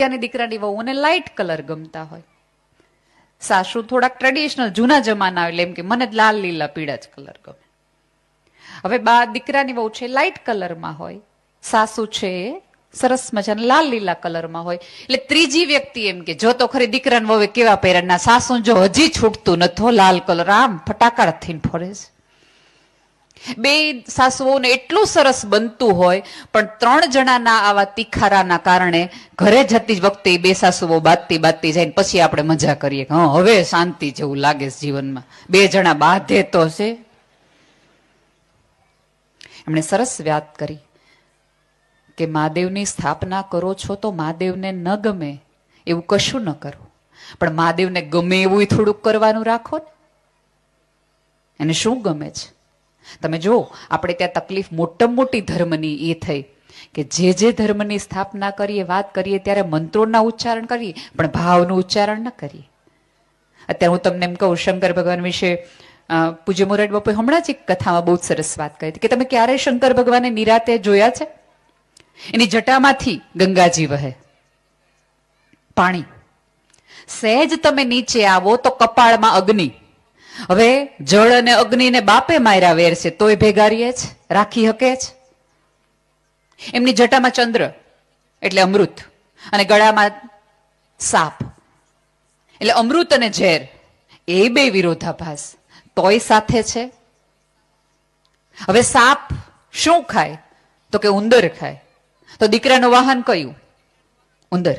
ત્યાંની દીકરાની વહુને લાઇટ કલર ગમતા હોય. સાસુ થોડાક ટ્રેડિશનલ જૂના જમાના એટલે એમ કે મને લાલ, લીલા, પીળા જ કલર ગમે. હવે બા દીકરાની વહુ છે લાઇટ કલરમાં હોય. સાસુ છે સરસ મજાના લાલ, લીલા કલરમાં હોય. એટલે ત્રીજી વ્યક્તિ એમ કે જો તો ખરી દીકરાને વહુ કેવા પહેર્યા? સાસુ જો હજી છૂટતું નથી લાલ કલર આમ ફટાકડા થઈને ફરે છે. બે સાસુઓને એટલું સરસ બનતું હોય, પણ ત્રણ જણાના આવા તિખારાના કારણે ઘરે જતી જ વખતે બે સાસુઓ બાતતી બાતતી જાય પછી આપણે મજા કરીએ કે હવે શાંતિ જેવું લાગે જીવનમાં. બે જણા બાંધે તો છે. એમણે સરસ વાત કરી કે, મહાદેવની સ્થાપના કરો છો તો મહાદેવને ન ગમે, એવું કશું ન કરો. પણ મહાદેવને ગમે એવું થોડુંક કરવાનું રાખો ને. એને શું ગમે છે? તમે જુઓ, આપણે ત્યાં તકલીફ મોટામાં મોટી ધર્મની એ થઈ કે જે જે ધર્મની સ્થાપના કરીએ, વાત કરીએ, ત્યારે મંત્રોના ઉચ્ચારણ કરીએ, પણ ભાવનું ઉચ્ચારણ ન કરીએ. અત્યારે હું તમને એમ કહું, શંકર ભગવાન વિશે પૂજ્ય મોરારી બાપુએ હમણાં જ એક કથામાં બહુ સરસ વાત કરી હતી કે તમે ક્યારે શંકર ભગવાનને નિરાતે જોયા છે? એની જટામાંથી ગંગાજી વહે. પાણી. સહેજ તમે નીચે આવો તો કપાળમાં અગ્નિ. હવે જળ અને અગ્નિને બાપે માર્યા વેર છે, તોય ભેગા છે રાખી હકે જ. એમની જટામાં ચંદ્ર, એટલે અમૃત, અને ગળામાં સાપ. એટલે અમૃત અને ઝેર, એ બે વિરોધાભાસ, તોય સાથે છે. હવે સાપ શું ખાય? તો કે ઉંદર ખાય. તો દીકરાનું વાહન કયું? ઉંદર.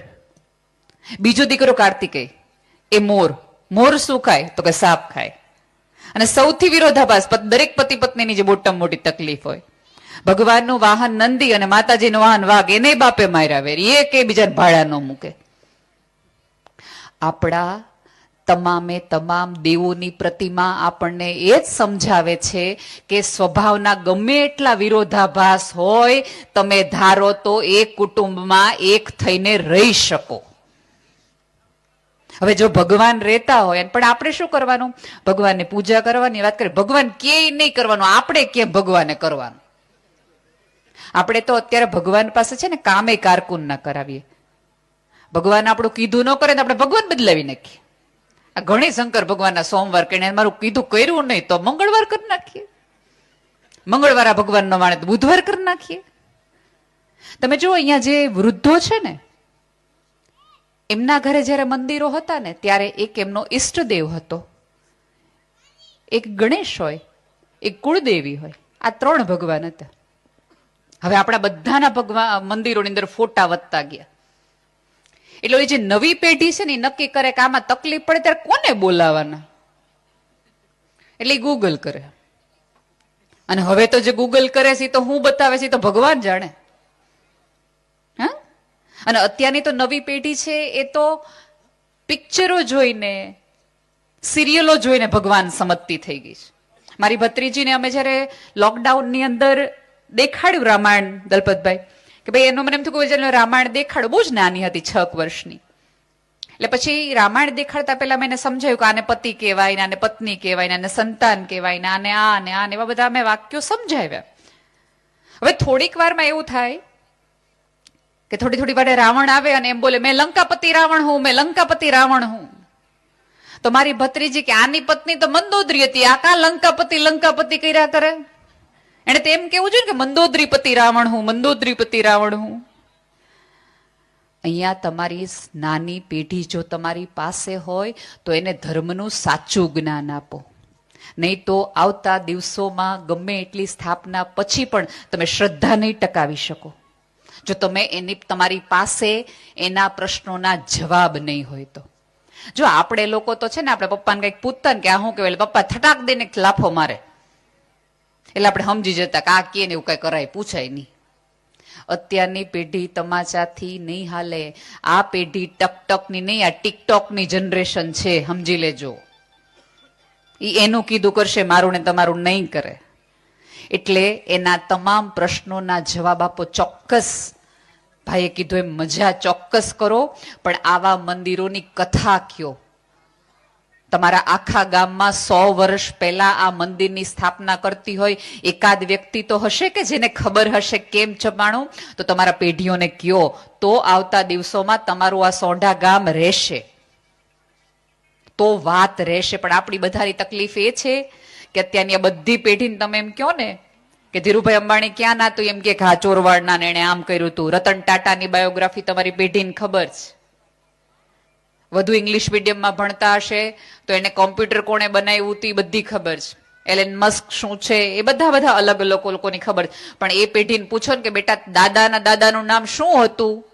બીજો દીકરો કાર્તિકેય એ મોર. મોર શું ખાય? તો કે સાપ ખાય. અને સૌથી વિરોધાભાસ દરેક પતિ પત્નીની જે મોટામાં મોટી તકલીફ હોય. ભગવાનનું વાહન નંદી અને માતાજીનું વાહન વાઘ એને બાપે માર્યા વેરી એ કે બીજા ભાડા ન મૂકે. આપણા તમામે તમામ દેવોની પ્રતિમા આપણને એ જ સમજાવે છે કે સ્વભાવના ગમે એટલા વિરોધાભાસ હોય, તમે ધારો તો એક કુટુંબમાં એક થઈને રહી શકો. હવે જો ભગવાન રહેતા હોય પણ આપણે શું કરવાનું? ભગવાનની પૂજા કરવાની, વાત કરીએ. ભગવાન કે નહીં કરવાનું. આપણે કેમ ભગવાને કરવાનું? આપણે તો અત્યારે ભગવાન પાસે છે ને કામે કારકુન ના કરાવીએ. ભગવાન આપણું કીધું ન કરે તો આપણે ભગવાન બદલાવી નાખીએ. આ ઘણી શંકર ભગવાનના સોમવાર કરીને મારું કીધું કર્યું નહીં તો મંગળવાર કરી નાખીએ. મંગળવાર આ ભગવાન ન માણે બુધવાર કરી નાખીએ. તમે જુઓ, અહીંયા જે વૃદ્ધો છે ને એમના ઘરે જ્યારે મંદિરો હતા ને, ત્યારે એક એમનો ઈષ્ટદેવ હતો. એક ગણેશ હોય, એક કુળદેવી હોય. આ ત્રણ ભગવાન હતા. હવે આપણા બધાના ભગવાન મંદિરોની અંદર ફોટા વધતા ગયા. એટલે એ જે નવી પેઢી છે ને, એ નક્કી કરે કે આમાં તકલીફ પડે, ત્યારે કોને બોલાવાના એટલે ગૂગલ કરે. અને હવે તો જે ગૂગલ કરે છે તો હું બતાવે છે તો ભગવાન જાણે. અને અત્યારની તો નવી પેઢી છે, એ તો પિક્ચરો જોઈને, સિરિયલો જોઈને ભગવાન સમજતી થઈ ગઈ છે. મારી ભત્રીજીને અમે જ્યારે લોકડાઉનની અંદર દેખાડ્યું રામાયણ, દલપતભાઈ, કે ભાઈ એનું મને એમ થયું કે રામાયણ દેખાડો બહુ જ નાની હતી, છ વર્ષની. એટલે પછી રામાયણ દેખાડતા પહેલા મેં સમજાયું કે આને પતિ કહેવાય ને આને પત્ની કહેવાય ને આને સંતાન કહેવાય ને આને આ ને આ ને એવા બધા મેં વાક્યો સમજાવ્યા. હવે થોડીક વારમાં એવું થાય કે થોડી થોડી વારે રાવણ આવે અને એમ બોલે, મેં લંકાપતિ રાવણ હું, મેં લંકાપતિ રાવણ હું. તો મારી ભત્રીજી કે, આની પત્ની તો મંદોદરી હતી, આ કા લંકાપતિ લંકાપતિ કર્યા કરે? એને તો એમ કેવું જોઈએ કે, મંદોદરીપતિ રાવણ હું, મંદોદરીપતિ રાવણ હું. અહીંયા તમારી નાની પેઢી જો તમારી પાસે હોય, તો એને ધર્મનું સાચું જ્ઞાન આપો. નહીં તો આવતા દિવસોમાં ગમે એટલી સ્થાપના પછી પણ તમે શ્રદ્ધા નહીં ટકાવી શકો. જો તમે એની, તમારી પાસે એના પ્રશ્નોના જવાબ નહીં હોય તો. જો આપણે લોકો તો છે ને આપણે પપ્પાને કંઈક પૂછતા ને કે આ શું કહેવાય પપ્પા થટાક દઈને લાફો મારે. એટલે આપણે સમજી જતા કે આ કે ને એવું કઈ કરાય, પૂછાય નહીં. અત્યારની પેઢી તમાચાથી નહીં હાલે. આ પેઢી ટકટકની નહીં, આ ટિકટોકની જનરેશન છે, સમજી લેજો. એ એનું કીધું કરશે, મારું ને તમારું નહીં કરે. એટલે એના તમામ પ્રશ્નોના જવાબ આપો ચોક્કસ. ભાઈએ કીધું એમ, મજા ચોક્કસ કરો, પણ આવા મંદિરોની કથા કયો. તમારા આખા ગામમાં સો વર્ષ પહેલા આ મંદિરની સ્થાપના કરતી હોય, એકાદ વ્યક્તિ તો હશે કે જેને ખબર હશે કેમ જમાણું? તો તમારા પેઢીઓને કયો, તો આવતા દિવસોમાં તમારું આ સોંઢા ગામ રહેશે. તો વાત રહેશે, પણ આપણી બધાની તકલીફ એ છે કે અત્યારની બધી પેઢીને તમે એમ કહો ને કે ધીરુભાઈ અંબાણી ક્યાં ના તો એમ કે હા ચોરવાડના એણે આમ કર્યું હતું રતન ટાટાની બાયોગ્રાફી તમારી પેઢીને ખબર છે. વધુ ઇંગ્લિશ મીડિયમમાં ભણતા હશે તો એને કોમ્પ્યુટર કોણે બનાવ્યું હતું એ બધી ખબર છે. એલેન મસ્ક શું છે એ બધા બધા અલગ અલગ લોકોની ખબર છે. પણ એ પેઢીને પૂછો ને કે બેટા દાદાના દાદાનું નામ શું હતું?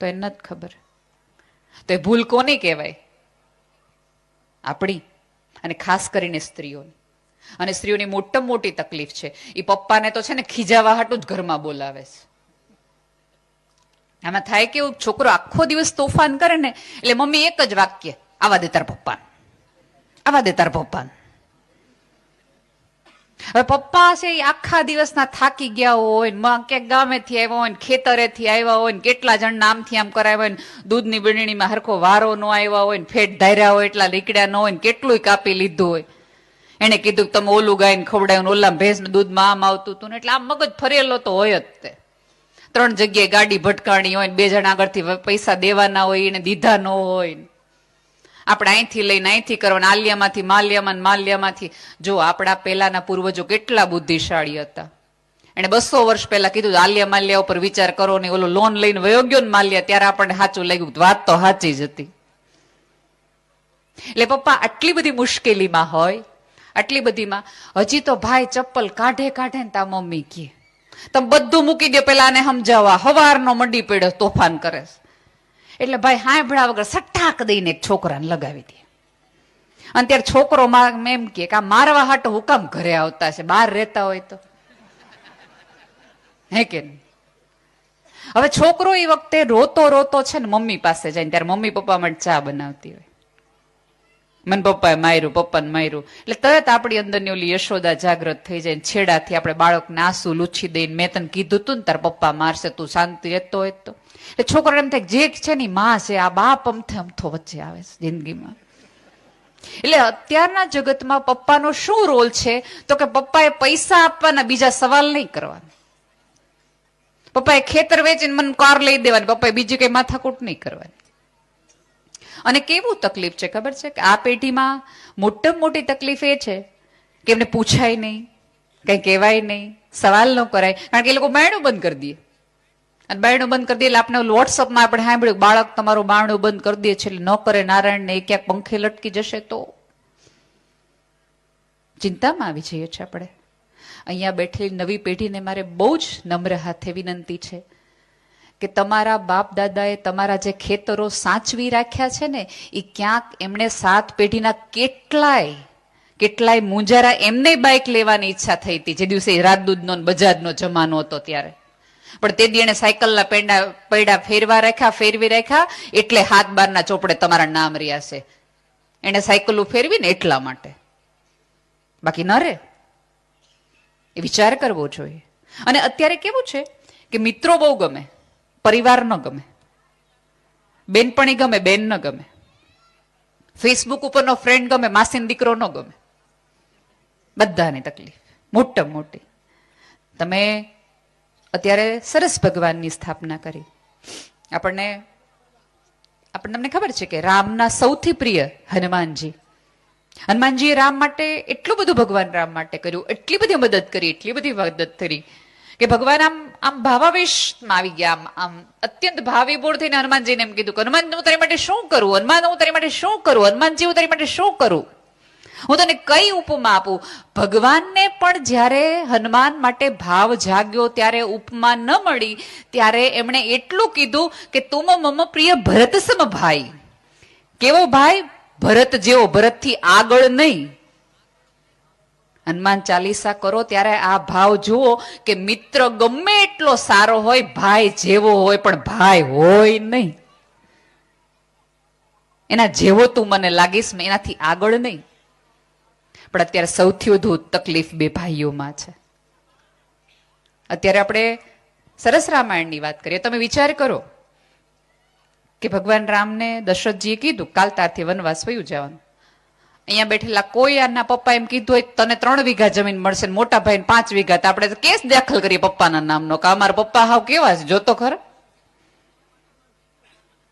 તો એને નથી ખબર. તો એ ભૂલ કોની કહેવાય? આપણી. અને ખાસ કરીને સ્ત્રીઓને. અને સ્ત્રીઓની મોટામાં મોટી તકલીફ છે. એ પપ્પાને તો છે ને ખીજાવા હાટું જ ઘરમાં બોલાવે છે. આમાં થાય કેવું? છોકરો આખો દિવસ તોફાન કરે ને, એટલે મમ્મી એક જ વાક્ય, આવા દે તાર પપ્પા આવા દે તાર પપ્પાને. હવે પપ્પા છે એ આખા દિવસના થાકી ગયા હોય ને, માં ક્યાંક ગામેથી આવ્યા હોય ને, ખેતરેથી આવ્યા હોય ને, કેટલા જણ નામથી આમ કરાવ્યા હોય ને, દૂધની બીણીમાં હરખો વારો ન આવ્યા હોય ને, ફેટ ધાર્યા હોય, એટલા લીકડ્યા ન હોય ને કેટલું કાપી લીધું હોય. એને કીધું તમે ઓલું ગાયને ખવડાવ્યું ઓલા ભેંસ દૂધમાં આમ આવતું હતું ને, એટલે આમ મગજ ફરેલો તો હોય જ તે. ત્રણ જગ્યાએ ગાડી ભટકાણી હોય ને, બે જણ આગળથી પૈસા દેવાના હોય એને દીધા ન હોય આપણે અહીંથી લઈને અહીંથી કરવાના, આલિયામાંથી, માલ્યામાં માલ્યામાંથી. જો આપણા પહેલાના પૂર્વજો કેટલા બુદ્ધિશાળી હતા. એને બસો વર્ષ પહેલા કીધું આલિયા, માલ્યા ઉપર વિચાર કરો ને ઓલો લોન લઈને વયો ગયો ને માલ્યા, ત્યારે આપણને સાચું લાગ્યું. વાત તો સાચી જ હતી. એટલે પપ્પા, આટલી બધી મુશ્કેલીમાં હોય, આટલી બધીમાં, હજી તો ભાઈ ચપ્પલ કાઢે કાઢે ને તા મમ્મી કે તમે બધું મૂકી દે, પેલા આને સમજાવવા. હવારનો મંડી પડ્યો, તોફાન કરે છે. એટલે ભાઈ હાંભળા વગર સટ્ટાક દઈને એક છોકરાને લગાવી દે. અને ત્યારે છોકરો એમ કે આ મારવા હાટો હુકામ ઘરે આવતા છે? બહાર રહેતા હોય તો. હે કે હવે છોકરો એ વખતે રોતો રોતો છે ને મમ્મી પાસે જાય ત્યારે મમ્મી પપ્પા માટે ચા બનાવતી હોય. મને પપ્પાએ માર્યું, પપ્પાને માર્યું. એટલે તરત આપણી અંદરની ઓલી યશોદા જાગ્રત થઈ જાય છેડાથી આપણે બાળકને આંસુ લૂછી દઈને મેં તને કીધું તું ને તાર પપ્પા મારશે, તું શાંતિ રહેતો હોય તો. એટલે છોકરો એમ થાય જે છે ને માં છે, આ બાપ અમથે અમથો વચ્ચે આવે છે જિંદગીમાં. એટલે અત્યારના જગતમાં પપ્પાનો શું રોલ છે? તો કે પપ્પાએ પૈસા આપવાના બીજા સવાલ નહીં કરવાના. પપ્પાએ ખેતર વેચીને મને કાર લઈ દેવાની, પપ્પાએ બીજી કઈ માથાકૂટ નહીં કરવાની. અને કેવું તકલીફ છે, ખબર છે? કે આ પેઢીમાં મોટામાં મોટી તકલીફ એ છે કે એમને પૂછાય નહીં, કંઈ કહેવાય નહીં, સવાલ ન કરાય. કારણ કે એ લોકો બાયણું બંધ કરી દે. અને બાયણું બંધ કરી દે એટલે આપણે વોટ્સઅપમાં આપણે સાંભળ્યું, બાળક તમારું બારણું બંધ કરી દે છે એટલે ન કરે, નારાયણને એ ક્યાંક પંખે લટકી જશે તો. ચિંતામાં આવી જઈએ છીએ આપણે. અહીંયા બેઠેલી નવી પેઢીને મારે બહુ જ નમ્ર હાથે વિનંતી છે. કે તમારા બાપ દાદાએ તમારા જે ખેતરો સાચવી રાખ્યા છે ને એ ક્યાંક એમણે સાત પેઢીના કેટલાય કેટલાય મુંજારા એમને બાઇક લેવાની ઈચ્છા થઈ હતી. જે દિવસે રાજદૂધનો બજાજનો જમાનો હતો ત્યારે. પણ તે દી એને સાયકલના પેડા પૈડા ફેરવા રાખ્યા, ફેરવી રાખ્યા, એટલે હાથ બારના ચોપડે તમારા નામ રહ્યા છે. એને સાયકલ ફેરવી ને એટલા માટે. બાકી ન રે એ વિચાર કરવો જોઈએ. અને અત્યારે કેવું છે કે મિત્રો બહુ ગમે. પરિવાર ન ગમે. બેનપણી ગમે બેન ન ગમે. ફેસબુક ઉપરનો ફ્રેન્ડ ગમે, માસીન દીકરો ન ગમે. બધાની તકલીફ. મોટા મોટી. તમે અત્યારે સરસ ભગવાનની સ્થાપના કરી. આપણને આપણને તમને ખબર છે કે રામના સૌથી પ્રિય હનુમાનજી. હનુમાનજીએ રામ માટે એટલું બધું ભગવાન રામ માટે કર્યું, એટલી બધી મદદ કરી, એટલી બધી મદદ કરી. કે ભગવાન આમ આમ ભાવાવેશમાં આવી ગયા, આમ આમ અત્યંત ભાવીભૂળ થઈને હનુમાનજીને એમ કીધું કે હનુમાન હું તારી માટે શું કરું? હનુમાન હું તારી માટે શું કરું? હનુમાનજી, હું તારી માટે શું કરું? હું તને કઈ ઉપમા આપું? ભગવાનને પણ જ્યારે હનુમાન માટે ભાવ જાગ્યો, ત્યારે ઉપમા ન મળી, ત્યારે એમણે એટલું કીધું કે તુમ મમ પ્રિય ભરત સમ ભાઈ. કેવો ભાઈ? ભરત જેવો, ભરતથી આગળ નહીં. હનુમાન ચાલીસા કરો ત્યારે આ ભાવ જુઓ કે મિત્ર ગમે એટલો સારો હોય, ભાઈ જેવો હોય, પણ ભાઈ હોય નહીં. એના જેવો તું મને લાગીશ એનાથી આગળ નહીં. પણ અત્યારે સૌથી વધુ તકલીફ બે ભાઈઓમાં છે. અત્યારે આપણે સરસ રામાયણની વાત કરીએ. તમે વિચાર કરો કે ભગવાન રામને દશરથજીએ કીધું, કાલ તારથી વનવાસ વયું જવાનું અહીંયા બેઠેલા કોઈ આના પપ્પા એમ કીધું હોય તને ત્રણ વીઘા જમીન મળશે મોટા ભાઈ પાંચ વીઘા, તો આપણે કેસ દાખલ કરીએ પપ્પાના નામનો, કે અમારા પપ્પા હાવ કેવા છે, જોતો ખરા?